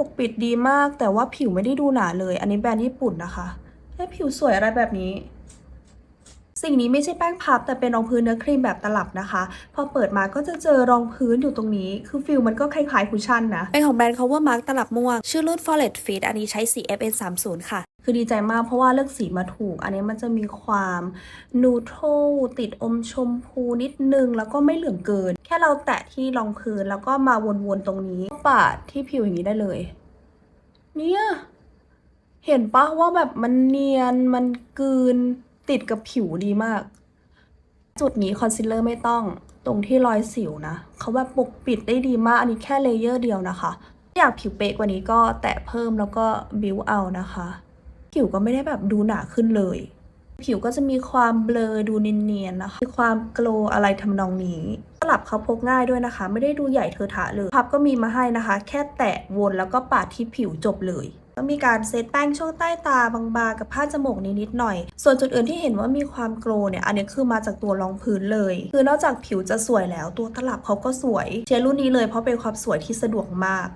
ปกปิดดีมาก แต่ว่าผิวไม่ได้ดูหนาเลย อันนี้แบรนด์ญี่ปุ่นนะคะให้ผิวสวยอะไรแบบนี้ สิ่งนี้ไม่ใช่แป้งพับ แต่เป็นรองพื้นเนื้อครีมแบบตลับนะคะ พอเปิดมาก็จะเจอรองพื้นอยู่ตรงนี้ คือฟิลมันก็คล้ายๆคุชชั่นนะ เป็นของแบรนด์ Cover Mark ตลับม่วง ชื่อรุ่น Forehead Fit อันนี้ใช้สี FN 3 0ค่ะ คือดีใจมากเพราะว่าเลือกสีมาถูก อันนี้มันจะมีความนูโทรติดอมชมพูนิดนึง แล้วก็ไม่เหลืองเกิน แค่เราแตะที่รองพื้นแล้วก็มาวนๆตรงนี้ปาดที่ผิวอย่างนี้ได้เลย เนี่ยเห็นปะว่าแบบมันเนียนมันกลืนติดกับผิวดีมาก จุดนี้คอนซีลเลอร์ไม่ต้องตรงที่รอยสิวนะเขาแบบปกปิดได้ดีมาก อันนี้แค่เลเยอร์เดียวนะคะ อยากผิวเป๊ะกว่านี้ก็แตะเพิ่มแล้วก็บิวเอานะคะ ผิวก็ไม่ได้แบบดูหนาขึ้นเลย ผิวก็จะมีความเบลอดูเนียนๆนะคะมีความโกลอะไรทำนองนี้สลับเขาพกง่ายด้วยนะคะ ไม่ได้ดูใหญ่เทอะทะเลยพับก็มีมาให้นะคะ แค่แตะวนแล้วก็ปาดที่ผิวจบเลยก็มีการเซตแป้งช่วงใต้ตาบางๆกับผ้าจมูกนิดๆหน่อย ส่วนจุดอื่นที่เห็นว่ามีความโกลเนี่ย อันนี้คือมาจากตัวรองพื้นเลย คือนอกจากผิวจะสวยแล้วตัวตลับเขาก็สวย เชียร์รุ่นนี้เลยเพราะเป็นความสวยที่สะดวกมาก